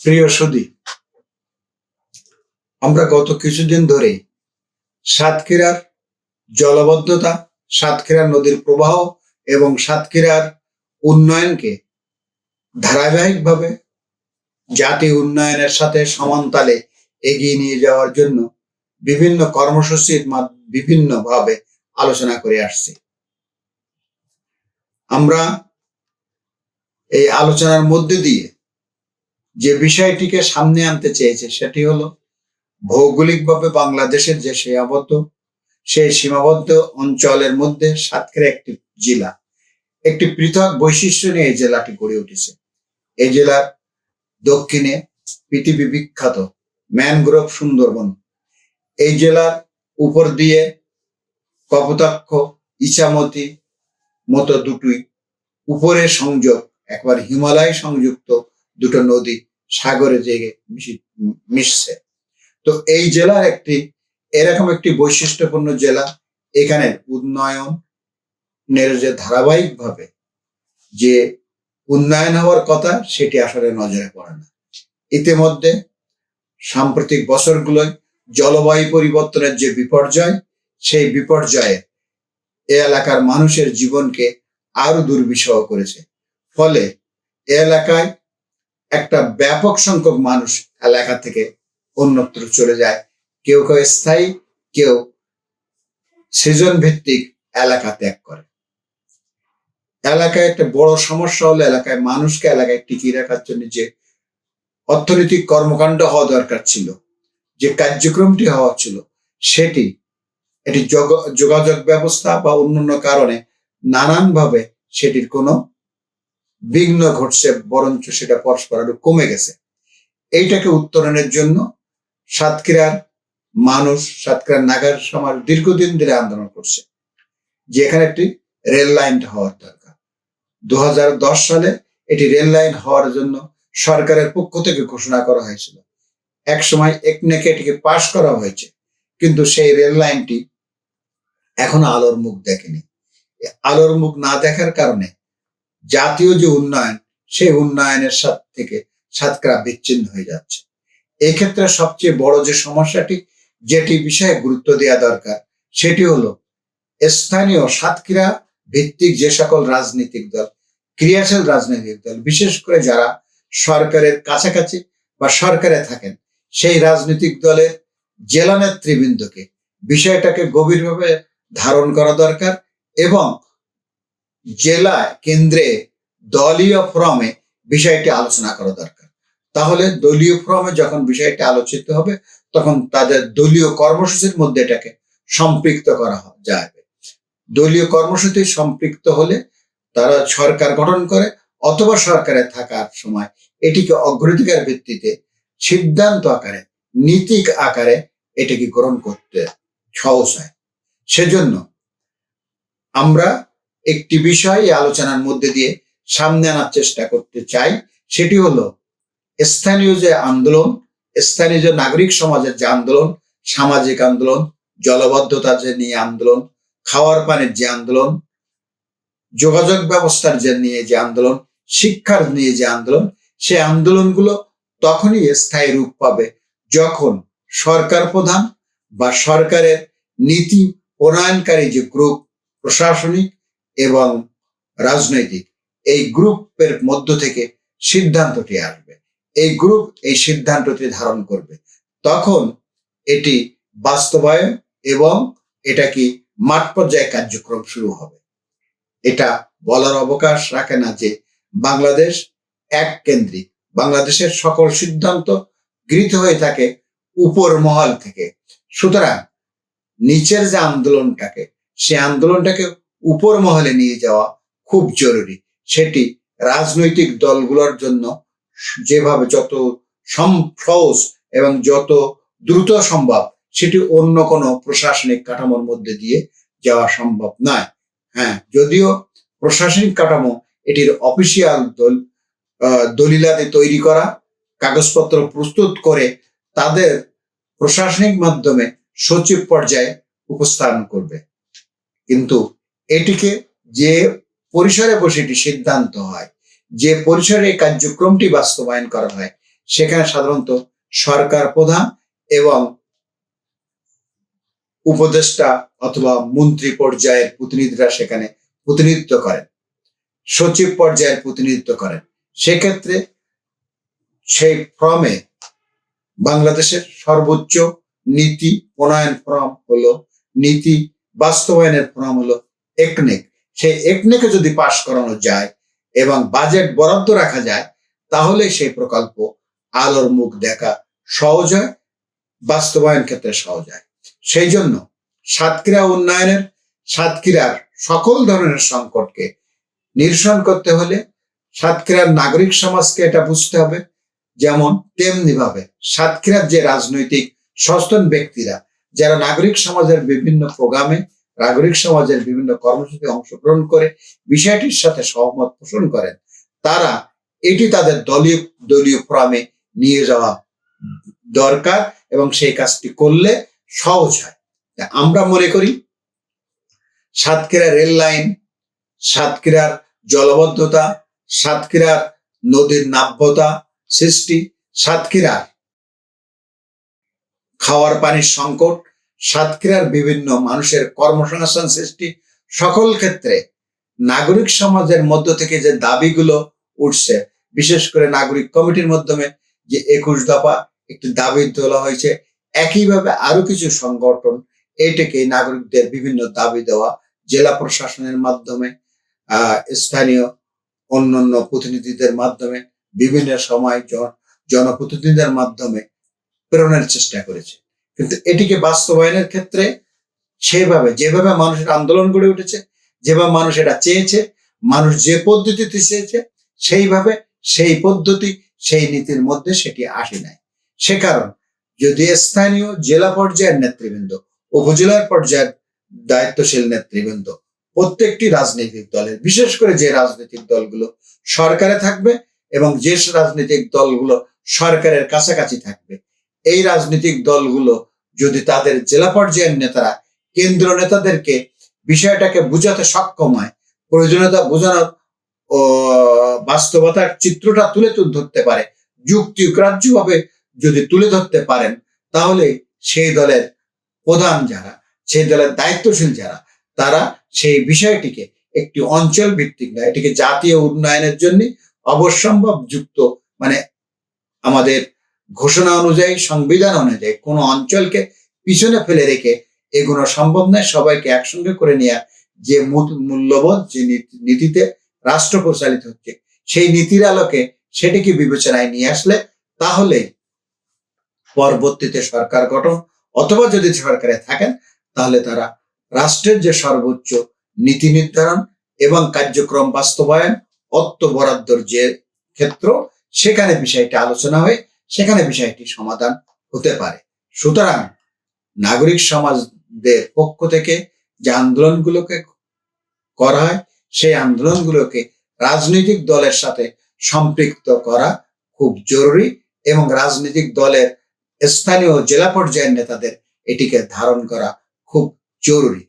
প্রিয় সুদী, আমরা গত কিছুদিন ধরে সাতক্ষীরার জলবদ্ধতা সাতক্ষীরা নদীর প্রবাহ এবং সাতক্ষীরার উন্নয়নকে ধারাবাহিকভাবে জাতি উন্নয়নের সাথে সমানতালে এগিয়ে নিয়ে যাওয়ার জন্য বিভিন্ন কর্মসূচির বিভিন্নভাবে আলোচনা করে আসছি। আমরা এই আলোচনার মধ্যে দিয়ে যে বিষয়টিকে সামনে আনতে চেয়েছে সেটি হলো ভৌগোলিকভাবে বাংলাদেশের যে সীমাবদ্ধ, সেই সীমাবদ্ধ অঞ্চলের মধ্যে সাতক্ষীরা একটি জেলা, একটি পৃথক বৈশিষ্ট্য নিয়ে এই জেলাটি গড়ে উঠেছে। এই জেলার দক্ষিণে পৃথিবী বিখ্যাত ম্যানগ্রোভ সুন্দরবন। এই জেলার উপর দিয়ে কপোতাক্ষ ইচামতি মতো দুটোই উপরে সংযোগ, একবার হিমালয় সংযুক্ত দুটো নদী সাগরে মিশি- মিশছে। তো এই জেলা একটি, এরকম একটি বৈশিষ্ট্যপূর্ণ জেলা। এখানে উন্নয়নের যে ধারাবাহিকভাবে যে উন্নয়ন হওয়ার কথা, সেটি আসলে নজরে পড়ে না। ইতিমধ্যে সাম্প্রতিক বছরগুলোয় জলবায়ু পরিবর্তনের যে বিপর্যয়, সেই বিপর্যয়ে এ এলাকার মানুষের জীবনকে আরও দুর্বিষহ করেছে। ফলে এ এলাকায় একটা ব্যাপক সংখ্যক মানুষ এলাকা থেকে অন্যত্র চলে যায়। কেউ কেউ স্থায়ী, কেউ সৃজন ভিত্তিক এলাকা ত্যাগ করে। এলাকায় একটা বড় সমস্যা হলো এলাকায় মানুষকে এলাকায় টিকিয়ে রাখার জন্য যে অর্থনৈতিক কর্মকাণ্ড হওয়া দরকার ছিল, যে কার্যক্রমটি হওয়া ছিল, সেটি এটি যোগ- যোগাযোগ ব্যবস্থা বা অন্যান্য কারণে নানানভাবে সেটির কোনো বিঘ্ন ঘটছে, বরঞ্চ সেটা পরস্পর আরও কমে গেছে। এইটাকে উত্তরণের জন্য সাতক্ষীরার মানুষ, সাতক্ষীরার নাগার সমাজ দীর্ঘদিন ধরে আন্দোলন করছে, যে এখানে একটি রেল লাইন হওয়ার দরকার। দু হাজার দশ সালে এটি রেল লাইন হওয়ার জন্য সরকারের পক্ষ থেকে ঘোষণা করা হয়েছিল। এক সময় একনেকে এটিকে পাশ করা হয়েছে, কিন্তু সেই রেল লাইনটি এখনও আলোর মুখ দেখেনি। আলোর মুখ না দেখার কারণে জাতীয় যে উন্নয়ন, সেই উন্নয়নের সাথ থেকে সাতক্ষীরা বিচ্ছিন্ন হয়ে যাচ্ছে। এই ক্ষেত্রে সবচেয়ে বড় যে সমস্যাটি, যেটি বিষয়ে গুরুত্ব দেওয়া দরকার, সেটি হলো স্থানীয় সাতক্ষীরা ভিত্তিক যে সকল রাজনৈতিক দল, ক্রিয়াশীল রাজনৈতিক দল, বিশেষ করে যারা সরকারের কাছাকাছি বা সরকারে থাকেন, সেই রাজনৈতিক দলের জেলা নেতৃবৃন্দকে বিষয়টাকে গভীরভাবে ধারণ করা দরকার এবং জেলা কেন্দ্রে দলীয় ফোরামে বিষয়টি আলোচনা করা দরকার। তাহলে দলীয় ফোরামে যখন বিষয়টি আলোচিত হবে, তখন তাদের দলীয় কর্মসূচির মধ্যে এটাকে সম্পৃক্ত করা যাবে। দলীয় কর্মসূচি সম্পৃক্ত হলে তারা সরকার গঠন করে অথবা সরকারে থাকার সময় এটিকে অগ্রাধিকার ভিত্তিতে সিদ্ধান্ত আকারে, নীতিক আকারে এটিকে গ্রহণ করতে সহজ হয়। সেজন্য আমরা একটি বিষয় এই আলোচনার মধ্যে দিয়ে সামনে আনার চেষ্টা করতে চাই। সেটি হলো, স্থানীয় যে আন্দোলন, স্থানীয় যে নাগরিক সমাজের যে আন্দোলন, সামাজিক আন্দোলন, জলবদ্ধতা যে নিয়ে আন্দোলন, খাওয়ার পানির যে আন্দোলন, যোগাযোগ ব্যবস্থার যে নিয়ে যে আন্দোলন, শিক্ষার নিয়ে যে আন্দোলন, সে আন্দোলনগুলো তখনই স্থায়ী রূপ পাবে যখন সরকার প্রধান বা সরকারের নীতি প্রণয়নকারী যে গ্রুপ প্রশাসনিক এবং রাজনৈতিক এই গ্রুপের মধ্য থেকে সিদ্ধান্তটি আসবে। এই গ্রুপ এই সিদ্ধান্তটি ধারণ করবে। তখন এটি বাস্তবায়ন এবং এটা কি মাঠ পর্যায়ে কার্যক্রম শুরু হবে। এটা বলার অবকাশ রাখে না যে বাংলাদেশ এক কেন্দ্রিক বাংলাদেশের সকল সিদ্ধান্ত গৃহীত হয়ে থাকে উপর মহল থেকে। সুতরাং নিচের যে আন্দোলনটাকে, সে আন্দোলনটাকে উপর মহলে নিয়ে যাওয়া খুব জরুরি। সেটি রাজনৈতিক দলগুলোর জন্য যেভাবে যত সহজ এবং যত দ্রুত সম্ভব, সেটি অন্য কোনো প্রশাসনিক কাঠামোর মধ্যে দিয়ে যাওয়া সম্ভব নয়। হ্যাঁ যদিও প্রশাসনিক কাঠামো এটির অফিসিয়াল দল দলিলাতে তৈরি করা, কাগজপত্র প্রস্তুত করে তাদের প্রশাসনিক মাধ্যমে সচিব পর্যায়ে উপস্থাপন করবে। কিন্তু এটিকে যে পরিসরে বসে এটি সিদ্ধান্ত হয়, যে পরিসরে এই কার্যক্রমটি বাস্তবায়ন করা হয়, সেখানে সাধারণত সরকার প্রধান এবং উপদেষ্টা অথবা মন্ত্রী পর্যায়ের প্রতিনিধিরা সেখানে প্রতিনিধিত্ব করেন, সচিব পর্যায়ের প্রতিনিধিত্ব করেন। সেক্ষেত্রে সেই ফর্মে বাংলাদেশের সর্বোচ্চ নীতি প্রণয়ন ফর্ম হলো, নীতি বাস্তবায়নের ফর্ম হলো একনেক। সেই একনেকে যদি পাশ করানো যায় এবং বাজেট বরাদ্দ রাখা যায়, তাহলে সেই প্রকল্প আলোর মুখ দেখা সহজ হয়, বাস্তবায়ন ক্ষেত্রে সহজ হয়। সেই জন্য সাতক্ষীরা উন্নয়নের, সাতক্ষীরার সকল ধরনের সংকটকে নিরসন করতে হলে সাতক্ষীরার নাগরিক সমাজকে এটা বুঝতে হবে। যেমন তেমনি ভাবে সাতক্ষীরার যে রাজনৈতিক সচেতন ব্যক্তিরা, যারা নাগরিক সমাজের বিভিন্ন প্রোগ্রামে নাগরিক সমাজের বিভিন্ন কর্মসূচিতে অংশগ্রহণ করে, বিষয়টির সাথে সহমত পোষণ করেন। তারা এটি তাদের দলীয় দলীয় ফোরামে নিয়ে যাওয়া দরকার এবং সেই কাজটি করলে সহজ হয়। আমরা মনে করি সাতক্ষীরা রেল লাইন, সাতক্ষীরার জলবদ্ধতা, সাতক্ষীরার নদীর নাব্যতা সৃষ্টি, সাতক্ষীরার খাওয়ার পানির সংকট সাতক্ষীরার বিভিন্ন মানুষের কর্মসংস্থান সৃষ্টি সকল ক্ষেত্রে নাগরিক সমাজের মধ্য থেকে যে দাবিগুলো উঠছে, বিশেষ করে নাগরিক কমিটির মাধ্যমে যে একুশ দফা একটি দাবি তোলা হয়েছে, একইভাবে আরও কিছু সংগঠন, এটাকে নাগরিকদের বিভিন্ন দাবি দেওয়া, জেলা প্রশাসনের মাধ্যমে স্থানীয় অন্যান্য প্রতিনিধিদের মাধ্যমে, বিভিন্ন সময় জন- জনপ্রতিনিধিদের মাধ্যমে প্রেরণের চেষ্টা করেছে। কিন্তু এটিকে বাস্তবায়নের ক্ষেত্রে সেভাবে, যেভাবে মানুষের আন্দোলন গড়ে উঠেছে, যেভাবে মানুষ এটা চেয়েছে, মানুষ যে পদ্ধতিতে চেয়েছে, সেইভাবে সেই পদ্ধতি, সেই নীতির মধ্যে সেটি আসে নাই। সে কারণ, যদি স্থানীয় জেলা পর্যায়ের নেতৃবৃন্দ, উপজেলার পর্যায়ের দায়িত্বশীল নেতৃবৃন্দ, প্রত্যেকটি রাজনৈতিক দলের, বিশেষ করে যে রাজনৈতিক দলগুলো সরকারে থাকবে এবং যে রাজনৈতিক দলগুলো সরকারের কাছাকাছি থাকবে, এই রাজনৈতিক দলগুলো যদি তাদের জেলা পর্যায়ের নেতারা কেন্দ্র নেতাদেরকে বিষয়টাকে বুঝাতে সক্ষম হয়, প্রয়োজনীয়তা বোঝানোর বাস্তবতার চিত্রটা তুলে তুলে ধরতে পারে, যুক্তি ভাবে যদি তুলে ধরতে পারেন, তাহলে সেই দলের প্রধান যারা, সেই দলের দায়িত্বশীল যারা, তারা সেই বিষয়টিকে একটি অঞ্চল ভিত্তিক না এটিকে জাতীয় উন্নয়নের জন্য অবশ্যম্ভব যুক্ত মানে আমাদের ঘোষণা অনুযায়ী, সংবিধান অনুযায়ী কোনো অঞ্চলকে পিছনে ফেলে রেখে এগুলো সম্ভব নয়। সবাইকে একসঙ্গে করে নেওয়া যে মূল- মূল্যবোধ, যে নীতি- নীতিতে রাষ্ট্র পরিচালিত হচ্ছে, সেই নীতির আলোকে সেটিকে বিবেচনায় নিয়ে আসলে তাহলে পরবর্তীতে সরকার গঠন অথবা যদি সরকারে থাকেন, তাহলে তারা রাষ্ট্রের যে সর্বোচ্চ নীতি নির্ধারণ এবং কার্যক্রম বাস্তবায়ন, অর্থ বরাদ্দর যে ক্ষেত্র, সেখানে বিষয়টা আলোচনা হয়ে সেখানে বিষয়টি সমাধান হতে পারে। সুতরাং নাগরিক সমাজদের পক্ষ থেকে যে আন্দোলনগুলোকে করা হয়, সেই আন্দোলনগুলোকে রাজনৈতিক দলের সাথে সম্পৃক্ত করা খুব জরুরি এবং রাজনৈতিক দলের স্থানীয় জেলা পর্যায়ের নেতাদের এটিকে ধারণ করা খুব জরুরি।